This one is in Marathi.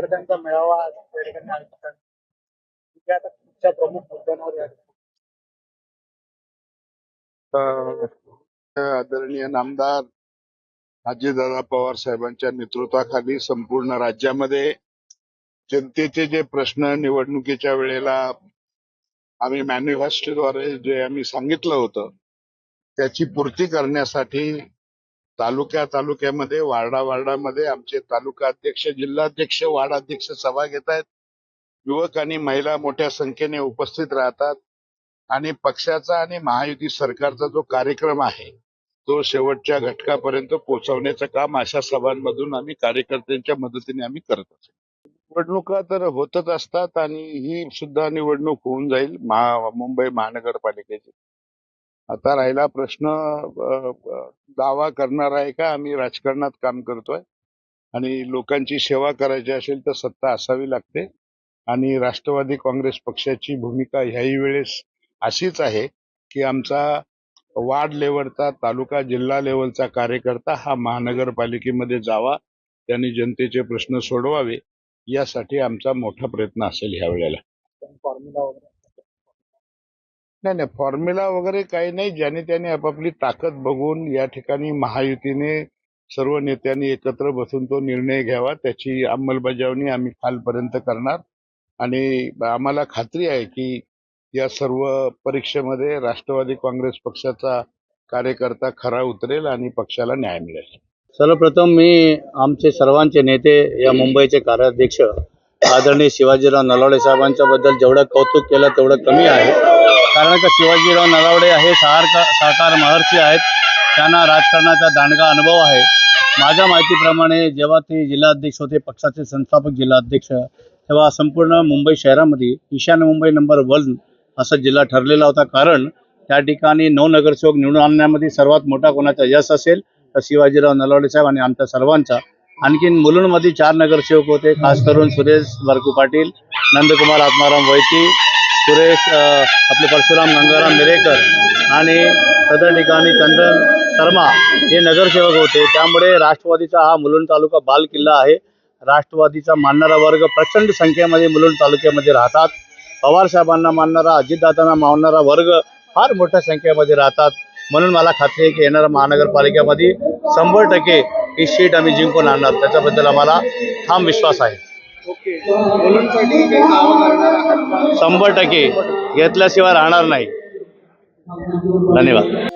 मेळावा ठिकाणी आयोजित आता प्रमुख मुद्द्यांवर या. आदरणीय नामदार अजितदादा पवार साहेबांच्या नेतृत्वाखाली संपूर्ण राज्यामध्ये जनतेचे जे प्रश्न निवडणुकीच्या वेळेला आम्ही मॅनिफेस्टोद्वारे जे आम्ही सांगितलं होतं त्याची पूर्ती करण्यासाठी तालुक्या तालुक्यामध्ये वार्डा वार्डामध्ये आमचे तालुका अध्यक्ष जिल्हाध्यक्ष वार्डाध्यक्ष सभा घेत आहेत. युवक आणि महिला मोठ्या संख्येने उपस्थित राहतात. आणि पक्षाचा आणि महायुती सरकारचा जो कार्यक्रम आहे तो शेवटच्या घटकापर्यंत पोहोचवण्याचं काम अशा सभांमधून आम्ही कार्यकर्त्यांच्या मदतीने आम्ही करत असतो. निवडणुका तर होतच असतात आणि ही सुद्धा निवडणूक होऊन जाईल. महा मुंबई महानगरपालिकेची. आता राहिला प्रश्न दावा करणार आहे का? आम्ही राजकारणात काम करतोय आणि लोकांची सेवा करायची असेल तर सत्ता असावी लागते आणि राष्ट्रवादी काँग्रेस पक्षाची भूमिका ह्याही वेळेस अशीच आहे की आमचा वार्ड लेवलचा तालुका जिल्हा लेवलचा कार्यकर्ता हा महानगरपालिकेमध्ये जावा त्यांनी जनतेचे प्रश्न सोडवावे यासाठी आमचा मोठा प्रयत्न असेल ह्या वेळेला. फॉर्म्युला वगैरे नाही नाही. फॉर्म्युला वगैरे काही नाही. ज्याने त्याने आपापली ताकद बघून या ठिकाणी महायुतीने सर्व नेत्यांनी एकत्र बसून तो निर्णय घ्यावा त्याची अंमलबजावणी आम्ही कालपर्यंत करणार. आणि आम्हाला खात्री आहे की या सर्व परीक्षेमध्ये राष्ट्रवादी काँग्रेस पक्षाचा कार्यकर्ता खरा उतरेल आणि पक्षाला न्याय मिळेल. सर्वप्रथम मी आमचे सर्वांचे नेते या मुंबईचे कार्याध्यक्ष आदरणीय शिवाजीराव नलावडे साहेबांच्या बद्दल जेवढं कौतुक केलं तेवढं कमी आहे. कारण का शिवाजीराव नलावडे हे सहारका सहकार महर्षी आहेत. त्यांना राजकारणाचा दांडगा अनुभव आहे. माझ्या माहितीप्रमाणे जेव्हा ते जिल्हाध्यक्ष होते पक्षाचे संस्थापक जिल्हाध्यक्ष तेव्हा संपूर्ण मुंबई शहरामध्ये ईशान्य मुंबई नंबर वन असा जिल्हा ठरलेला होता. कारण त्या ठिकाणी नऊ नगरसेवक निवडून आणण्यामध्ये सर्वात मोठा कोणाचा यश असेल तर शिवाजीराव नलावडे साहेब आणि आमच्या सर्वांचा. आणखीन मुलुंडमध्ये चार नगरसेवक होते खास करून सुरेश वरकू पाटील नंदकुमार आत्माराम वैती सुरेश आपले परशुराम गंगाराम मिरेकर आणि सदर ठिकाणी चंदन शर्मा हे नगरसेवक होते. त्यामुळे राष्ट्रवादीचा हा मुलुंड तालुका बाल किल्ला आहे. राष्ट्रवादीचा मानणारा वर्ग प्रचंड संख्येमध्ये मुलुंड तालुक्यामध्ये राहतात. पवार साहेबांना मानणारा अजितदादांना मानणारा वर्ग फार मोठ्या संख्येमध्ये राहतात. म्हणून मला खात्री आहे की येणाऱ्या महानगरपालिकेमध्ये शंभर टक्के ही सीट आम्ही जिंकून आणणार. त्याच्याबद्दल आम्हाला ठाम विश्वास आहे. शंभर टक्के. घेतल्याशिवाय राहणार नाही. धन्यवाद.